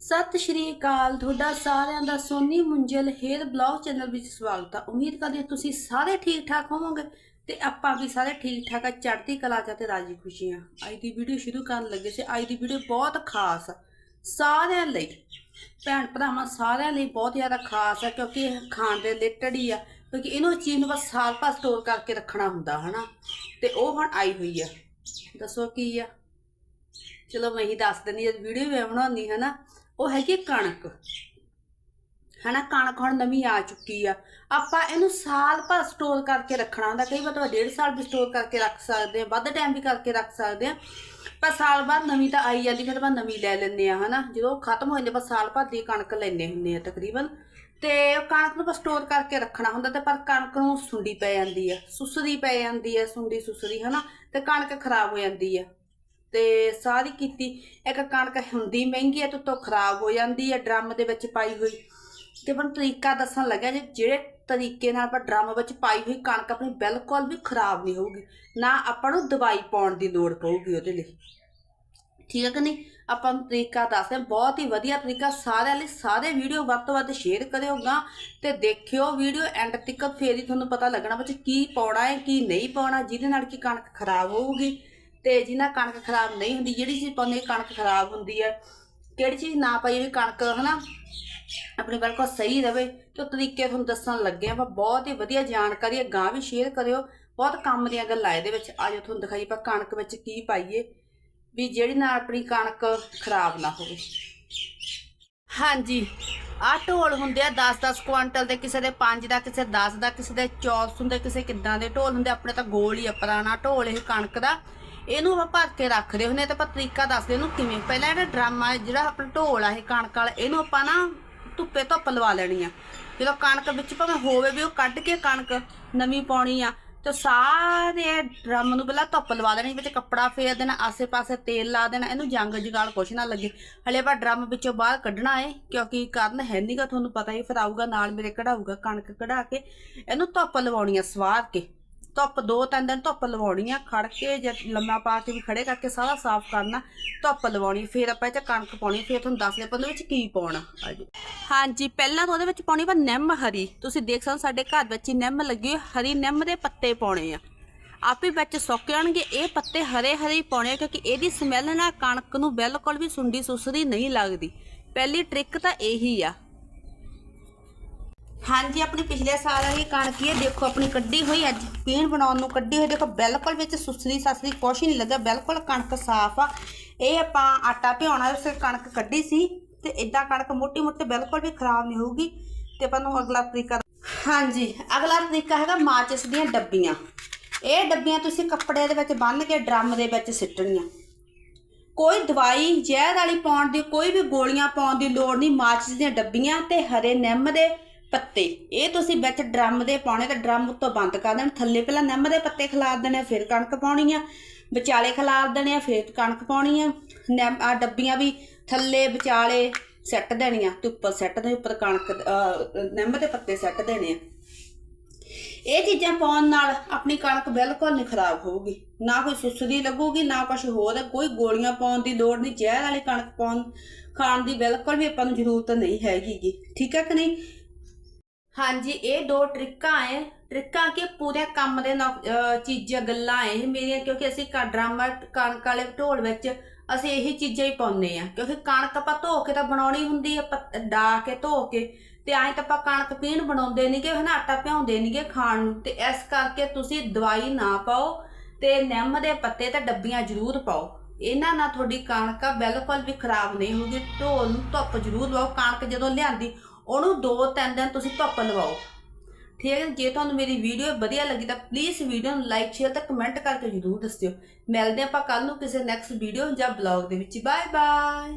ਸਤਿ ਸ਼੍ਰੀ ਅਕਾਲ, ਤੁਹਾਡਾ ਸਾਰਿਆਂ ਦਾ Soni Munjal hair blog channel ਵਿੱਚ ਸਵਾਗਤ ਹੈ ਉਮੀਦ ਕਰਦੇ ਹਾਂ ਤੁਸੀਂ ਸਾਰੇ ਠੀਕ ਠਾਕ ਹੋਵੋਗੇ ਤੇ ਆਪਾਂ ਵੀ ਸਾਰੇ ਠੀਕ ਠਾਕ ਆ, ਚੜ੍ਹਦੀ ਕਲਾ ਚ ਤੇ ਰਾਜੀ ਖੁਸ਼ੀ ਆ। ਅੱਜ ਦੀ ਵੀਡੀਓ ਸ਼ੁਰੂ ਕਰਨ ਲੱਗੇ ਸੀ। ਅੱਜ ਦੀ ਵੀਡੀਓ ਬਹੁਤ ਖਾਸ ਆ, ਸਾਰਿਆਂ ਲਈ। ਭੈਣ ਭਰਾਵਾਂ ਸਾਰਿਆਂ ਲਈ ਬਹੁਤ ਜ਼ਿਆਦਾ ਖਾਸ ਹੈ ਕਿਉਂਕਿ ਇਹ ਖਾਣ ਦੇ ਰਿਲੇਟਡ ਹੀ ਆ, ਕਿਉਂਕਿ ਇਹਨੂੰ ਚੀਜ਼ ਨੂੰ ਬਸ ਸਾਲ ਭਰ ਸਟੋਰ ਕਰਕੇ ਰੱਖਣਾ ਹੁੰਦਾ, ਹਨਾ? ਤੇ ਉਹ ਹੁਣ ਆਈ ਹੋਈ ਆ। ਦੱਸੋ ਕੀ ਆ? ਚਲੋ ਮੈਂ ਹੀ ਦੱਸ ਦਿੰਦੀ ਜਦ ਵੀਡੀਓ ਮੈਂ ਬਣਾਉਂਦੀ ਹੈ ਨਾ ਉਹ ਹੈਗੀ ਕਣਕ। ਹਨਾ, ਕਣਕ ਹੁਣ ਨਵੀਂ ਆ ਚੁੱਕੀ ਆ। ਆਪਾਂ ਇਹਨੂੰ ਸਾਲ ਭਰ ਸਟੋਰ ਕਰਕੇ ਰੱਖਣਾ ਹੁੰਦਾ। ਕਈ ਵਾਰ ਤਾਂ ਡੇਢ ਸਾਲ ਵੀ ਸਟੋਰ ਕਰਕੇ ਰੱਖ ਸਕਦੇ ਆ, ਵੱਧ ਟਾਈਮ ਵੀ ਕਰਕੇ ਰੱਖ ਸਕਦੇ ਆ। ਪਰ ਸਾਲ ਬਾਅਦ ਨਵੀਂ ਤਾਂ ਆਈ ਜਾਂਦੀ, ਫਿਰ ਆਪਾਂ ਨਵੀਂ ਲੈ ਲੈਂਦੇ ਆ, ਹਨਾ। ਜਦੋਂ ਉਹ ਖਤਮ ਹੋ ਜਾਂਦੇ, ਆਪਾਂ ਸਾਲ ਭਰ ਦੀ ਕਣਕ ਲੈਂਦੇ ਹੁੰਦੇ ਆ ਤਕਰੀਬਨ। ਤੇ ਕਣਕ ਨੂੰ ਆਪਾਂ ਸਟੋਰ ਕਰਕੇ ਰੱਖਣਾ ਹੁੰਦਾ ਤੇ ਪਰ ਕਣਕ ਨੂੰ ਸੁੰਡੀ ਪੈ ਜਾਂਦੀ ਆ, ਸੁਸਰੀ ਪੈ ਜਾਂਦੀ ਆ ਸੁੰਡੀ ਸੁਸਰੀ ਹਨਾ। ਤੇ ਕਣਕ ਖਰਾਬ ਹੋ ਜਾਂਦੀ ਆ। ਤੇ ਸਾਰੀ ਕੀਤੀ। ਇੱਕ ਕਣਕ ਹੁੰਦੀ ਮਹਿੰਗੀ ਹੈ ਤੇ ਤੋਂ ਖਰਾਬ ਹੋ ਜਾਂਦੀ ਹੈ ਡਰਮ ਦੇ ਵਿੱਚ ਪਾਈ ਹੋਈ। ਤੇ ਪਰ ਤਰੀਕਾ ਦੱਸਣ ਲੱਗਾ ਜੇ ਜਿਹੜੇ ਤਰੀਕੇ ਨਾਲ ਆਪਾਂ ਡਰਮ ਵਿੱਚ ਪਾਈ ਹੋਈ ਕਣਕ ਆਪਣੀ ਬਿਲਕੁਲ ਵੀ ਖਰਾਬ ਨਹੀਂ ਹੋਊਗੀ, ਨਾ ਆਪਾਂ ਨੂੰ ਦਵਾਈ ਪਾਉਣ ਦੀ ਲੋੜ ਪਊਗੀ ਉਹਦੇ ਲਈ। ਠੀਕ ਹੈ ਕਿ ਨਹੀਂ? ਆਪਾਂ ਨੂੰ ਤਰੀਕਾ ਦੱਸਦੇ ਹਾਂ ਬਹੁਤ ਹੀ ਵਧੀਆ ਤਰੀਕਾ, ਸਾਰਿਆਂ ਲਈ ਸਾਰੇ ਵੀਡੀਓ ਵੱਧ ਤੋਂ ਵੱਧ ਸ਼ੇਅਰ ਕਰਿਓਗਾ ਤੇ ਦੇਖਿਓ ਵੀਡੀਓ ਐਂਡ ਤੱਕ ਫੇਰ ਹੀ ਤੁਹਾਨੂੰ ਪਤਾ ਲੱਗਣਾ ਵਿੱਚ ਕੀ ਪਾਉਣਾ ਹੈ, ਕੀ ਨਹੀਂ ਪਾਉਣਾ, ਜਿਹਦੇ ਨਾਲ ਕਿ ਕਣਕ ਖਰਾਬ ਹੋਊਗੀ। ਤੇ ਜਿਹਨਾਂ ਕਣਕ ਖਰਾਬ ਨਹੀਂ ਹੁੰਦੀ, ਜਿਹੜੀ ਚੀਜ਼ ਪਾਉਂਦੇ ਕਣਕ ਖਰਾਬ ਹੁੰਦੀ ਹੈ ਕਿਹੜੀ ਚੀਜ਼ ਨਾ ਪਾਈ ਵੀ ਕਣਕ, ਹਨਾ? ਆਪਣੇ ਬਿਲਕੁਲ ਸਹੀ ਰਵੇ। ਤੇ ਉਹ ਤਰੀਕੇ ਤੁਹਾਨੂੰ ਦੱਸਣ ਲੱਗੇ ਆਪਾਂ ਬਹੁਤ ਹੀ ਵਧੀਆ ਜਾਣਕਾਰੀ ਹੈ ਗਾਂ ਵੀ ਸ਼ੇਅਰ ਕਰਿਓ। ਬਹੁਤ ਕੰਮ ਦੀਆਂ ਗੱਲਾਂ ਇਹਦੇ ਵਿੱਚ। ਆਜੋ ਤੁਹਾਨੂੰ ਦਿਖਾਈ ਆਪਾਂ ਕਣਕ ਵਿੱਚ ਕੀ ਪਾਈਏ, ਵੀ ਜਿਹੜੀ ਨਾਲ ਆਪਣੀ ਕਣਕ ਖਰਾਬ ਨਾ ਹੋਵੇ। ਹਾਂਜੀ। ਆਹ ਢੋਲ ਹੁੰਦੇ ਆ 10-10 ਕੁਆਂਟਲ ਦੇ, ਕਿਸੇ ਦੇ 5 ਦਾ, ਕਿਸੇ 10 ਦਾ, ਕਿਸੇ ਦੇ 4 ਹੁੰਦੇ, ਕਿਸੇ ਕਿੱਦਾਂ ਦੇ ਢੋਲ ਹੁੰਦੇ। ਆਪਣੇ ਤਾਂ ਗੋਲ ਹੀ ਆ, ਪੁਰਾਣਾ ਢੋਲ, ਇਹ ਕਣਕ ਦਾ। ਇਹਨੂੰ ਆਪਾਂ ਭਰ ਕੇ ਰੱਖਦੇ ਹੁੰਦੇ ਆ ਤੇ ਆਪਾਂ ਤਰੀਕਾ ਦੱਸਦੇ ਇਹਨੂੰ ਕਿਵੇਂ। ਪਹਿਲਾਂ ਇਹਦਾ ਡਰਮ ਆ ਜਿਹੜਾ ਆਪਣਾ ਢੋਲ ਆ ਇਹ ਕਣਕ ਵਾਲਾ, ਇਹਨੂੰ ਆਪਾਂ ਨਾ ਧੁੱਪੇ ਧੁੱਪ ਲਵਾ ਲੈਣੀ ਆ। ਜਦੋਂ ਕਣਕ ਵਿੱਚ ਭਾਵੇਂ ਹੋਵੇ ਵੀ ਉਹ ਕੱਢ ਕੇ ਕਣਕ ਨਵੀਂ ਪਾਉਣੀ ਆ, ਤੇ ਸਾਰੇ ਡਰਮ ਨੂੰ ਪਹਿਲਾਂ ਧੁੱਪ ਲਵਾ ਦੇਣੀ ਵਿੱਚ ਕੱਪੜਾ ਫੇਰ ਦੇਣਾ, ਆਸੇ-ਪਾਸੇ ਤੇਲ ਲਾ ਦੇਣਾ, ਇਹਨੂੰ ਜੰਗ ਜਗਾਲ ਕੁਛ ਨਾ ਲੱਗੇ। ਹਲੇ ਆਪਾਂ ਡਰਮ ਵਿੱਚੋਂ ਬਾਹਰ ਕੱਢਣਾ ਏ, ਕਿਉਂਕਿ ਕਰਨ ਹੈ ਨਹੀਂਗਾ ਤੁਹਾਨੂੰ ਪਤਾ ਹੀ ਫਿਰ ਆਊਗਾ, ਨਾਲ ਮੇਰੇ ਕਢਾਊਗਾ ਕਣਕ ਕਢਾ ਕੇ, ਇਹਨੂੰ ਧੁੱਪ ਲਵਾਉਣੀ ਆ ਸਵਾਰ ਕੇ। ਧੁੱਪ ਦੋ ਤਿੰਨ ਦਿਨ ਧੁੱਪ ਲਵਾਉਣੀ ਆ, ਖੜ ਕੇ ਜਾਂ ਲੰਮਾ ਪਾ ਕੇ ਵੀ ਖੜੇ ਕਰਕੇ ਸਾਰਾ ਸਾਫ਼ ਕਰਨਾ, ਧੁੱਪ ਲਵਾਉਣੀ, ਫਿਰ ਆਪਾਂ ਇਹ ਚ ਕਣਕ ਪਾਉਣੀ, ਫਿਰ ਤੁਹਾਨੂੰ ਦੱਸਦੇ ਆਪਾਂ ਉਹਦੇ ਵਿੱਚ ਕੀ ਪਾਉਣਾ। ਹਾਂਜੀ। ਪਹਿਲਾਂ ਤਾਂ ਉਹਦੇ ਵਿੱਚ ਪਾਉਣੀ ਵਾ ਨਿੰਮ, ਹਰੀ। ਤੁਸੀਂ ਦੇਖ ਸਕਦੇ ਹੋ ਸਾਡੇ ਘਰ ਵਿੱਚ ਹੀ ਨਿੰਮ ਲੱਗੀ ਹੋਈ ਹਰੀ ਨਿੰਮ ਦੇ ਪੱਤੇ ਪਾਉਣੇ ਆ। ਆਪੇ ਵਿੱਚ ਸੁੱਕ ਜਾਣਗੇ, ਇਹ ਪੱਤੇ ਹਰੇ ਹਰੇ ਪਾਉਣੇ ਆ, ਕਿਉਂਕਿ ਇਹਦੀ ਸਮੈਲ ਨਾਲ ਕਣਕ ਨੂੰ ਬਿਲਕੁਲ ਵੀ ਸੁੰਡੀ ਸੁਸਰੀ ਨਹੀਂ ਲੱਗਦੀ। ਪਹਿਲੀ ਟ੍ਰਿਕ ਤਾਂ ਇਹੀ ਆ। ਹਾਂਜੀ, ਆਪਣੀ ਪਿਛਲੇ ਸਾਲ ਵਾਲੀ ਕਣਕ ਇਹ ਦੇਖੋ ਆਪਣੀ ਕੱਢੀ ਹੋਈ ਅੱਜ। ਪੀਣ ਬਣਾਉਣ ਨੂੰ ਕੱਢੀ ਹੋਈ, ਦੇਖੋ ਬਿਲਕੁਲ ਵਿੱਚ ਸੁਸਰੀ ਸਸਰੀ ਕੁਛ ਹੀ ਨਹੀਂ ਲੱਗਾ ਬਿਲਕੁਲ ਕਣਕ ਸਾਫ਼ ਆ। ਇਹ ਆਪਾਂ ਆਟਾ ਭਿਉਣਾ, ਉਸ ਕਣਕ ਕੱਢੀ ਸੀ ਤੇ ਇਦਾਂ ਕਣਕ ਮੋਟੀ ਮੋਟੀ ਬਿਲਕੁਲ ਵੀ ਖਰਾਬ ਨਹੀਂ ਹੋਊਗੀ ਤੇ ਆਪਾਂ ਨੂੰ ਅਗਲਾ ਤਰੀਕਾ ਹਾਂਜੀ, ਅਗਲਾ ਤਰੀਕਾ ਹੈਗਾ ਮਾਚਿਸ ਦੀਆਂ ਡੱਬੀਆਂ। ਇਹ ਡੱਬੀਆਂ ਤੁਸੀਂ ਕੱਪੜੇ ਦੇ ਵਿੱਚ ਬੰਨ੍ਹ ਕੇ ਡਰਮ ਦੇ ਵਿੱਚ ਸਿੱਟਣੀਆਂ। ਕੋਈ ਦਵਾਈ ਜ਼ਹਿਰ ਵਾਲੀ ਪਾਉਣ ਦੀ, ਕੋਈ ਵੀ ਗੋਲੀਆਂ ਪਾਉਣ ਦੀ ਲੋੜ ਨਹੀਂ ਮਾਚਿਸ ਦੀਆਂ ਡੱਬੀਆਂ ਤੇ ਹਰੇ ਨਿੰਮ ਦੇ ਪੱਤੇ। ਇਹ ਤੁਸੀਂ ਵਿੱਚ ਡਰਮ ਦੇ ਪਾਉਣੇ ਤੇ ਡਰਮ ਉੱਤੋਂ ਬੰਦ ਕਰ ਦੇਣ। ਥੱਲੇ ਪਹਿਲਾਂ ਨਿੰਮ ਦੇ ਪੱਤੇ ਖਿਲਾਰ ਦੇਣੇ ਫਿਰ ਕਣਕ ਪਾਉਣੀ ਆ। ਵਿਚਾਲੇ ਖਿਲਾਰ ਦੇਣੇ ਆ ਫਿਰ ਕਣਕ ਪਾਉਣੀ ਆ। ਆ ਡੱਬੀਆਂ ਵੀ ਥੱਲੇ ਵਿਚਾਲੇ ਸੈੱਟ ਦੇਣੀਆਂ ਤੇ ਉੱਪਰ ਸੈੱਟ ਦੇ ਉੱਪਰ ਕਣਕ ਅਹ, ਨਿੰਮ ਦੇ ਪੱਤੇ ਸੈੱਟ ਦੇਣੇ ਆ। ਇਹ ਚੀਜ਼ਾਂ ਪਾਉਣ ਨਾਲ ਆਪਣੀ ਕਣਕ ਬਿਲਕੁਲ ਨਹੀਂ ਖਰਾਬ ਹੋਊਗੀ। ਨਾ ਕੋਈ ਸੁਸਦੀ ਲੱਗੂਗੀ ਨਾ ਕੁਝ ਹੋਰ। ਕੋਈ ਗੋਲੀਆਂ ਪਾਉਣ ਦੀ ਲੋੜ ਨਹੀਂ। ਜ਼ਹਿਰ ਵਾਲੀ ਕਣਕ ਪਾਉਣ ਖਾਣ ਦੀ ਬਿਲਕੁਲ ਵੀ ਆਪਾਂ ਨੂੰ ਜ਼ਰੂਰਤ ਨਹੀਂ ਹੈਗੀਗੀ। ਠੀਕ ਹੈ ਕਿ ਨਹੀਂ? ਹਾਂਜੀ, ਇਹ ਦੋ ਟ੍ਰਿਕਾਂ ਐ। ਟ੍ਰਿਕਾਂ ਕਿ ਪੂਰੇ ਕੰਮ ਦੇ ਨੌ- ਚੀਜ਼ਾਂ, ਗੱਲਾਂ ਐ। ਮੇਰੀਆਂ ਕਿਉਂਕਿ ਅਸੀਂ ਕਾ ਡਰਾਮਾ, ਕਣਕ ਵਾਲੇ ਢੋਲ ਵਿੱਚ ਅਸੀਂ ਇਹੀ ਚੀਜ਼ਾਂ ਹੀ ਪਾਉਂਦੇ ਆ। ਕਿਉਂਕਿ ਕਣਕ ਆਪਾਂ ਧੋ ਕੇ ਤਾਂ ਬਣਾਉਣੀ ਹੁੰਦੀ ਆ ਪ- ਡਾ ਕੇ ਧੋ ਕੇ। ਤੇ ਐਂ ਤਾਂ ਆਪਾਂ ਕਣਕ ਪੀਣ ਬਣਾਉਂਦੇ ਨਹੀਂਗੇ ਹਨਾ ਆਟਾ ਭਿਉਂਦੇ ਨਹੀਂਗੇ ਖਾਣ ਨੂੰ। ਤੇ ਇਸ ਕਰਕੇ ਤੁਸੀਂ ਦਵਾਈ ਨਾ ਪਾਓ ਤੇ ਨਿੰਮ ਦੇ ਪੱਤੇ ਤੇ ਡੱਬੀਆਂ ਜ਼ਰੂਰ ਪਾਓ। ਇਹਨਾਂ ਨਾਲ ਤੁਹਾਡੀ ਕਣਕ ਬਿਲਕੁਲ ਵੀ ਖਰਾਬ ਨਹੀਂ ਹੋਊਗੀ। ਢੋਲ ਨੂੰ ਧੁੱਪ ਜ਼ਰੂਰ ਲਵਾਓ। ਕਣਕ ਜਦੋਂ ਲਿਆਂਦੀ ਉਹਨੂੰ 2-3 ਦਿਨ ਤੁਸੀਂ ਧੁੱਪ ਲਵਾਓ। ਠੀਕ ਹੈ ਜੇ? ਤੁਹਾਨੂੰ ਮੇਰੀ ਵੀਡੀਓ ਵਧੀਆ ਲੱਗੀ ਤਾਂ ਪਲੀਜ਼ ਵੀਡੀਓ ਨੂੰ ਲਾਈਕ ਸ਼ੇਅਰ ਤੇ ਕਮੈਂਟ ਕਰਕੇ ਜ਼ਰੂਰ ਦੱਸਿਓ। ਮਿਲਦੇ ਆਪਾਂ ਕੱਲ ਨੂੰ ਕਿਸੇ ਨੈਕਸਟ ਵੀਡੀਓ ਜਾਂ ਬਲੌਗ ਦੇ ਵਿੱਚ। Bye bye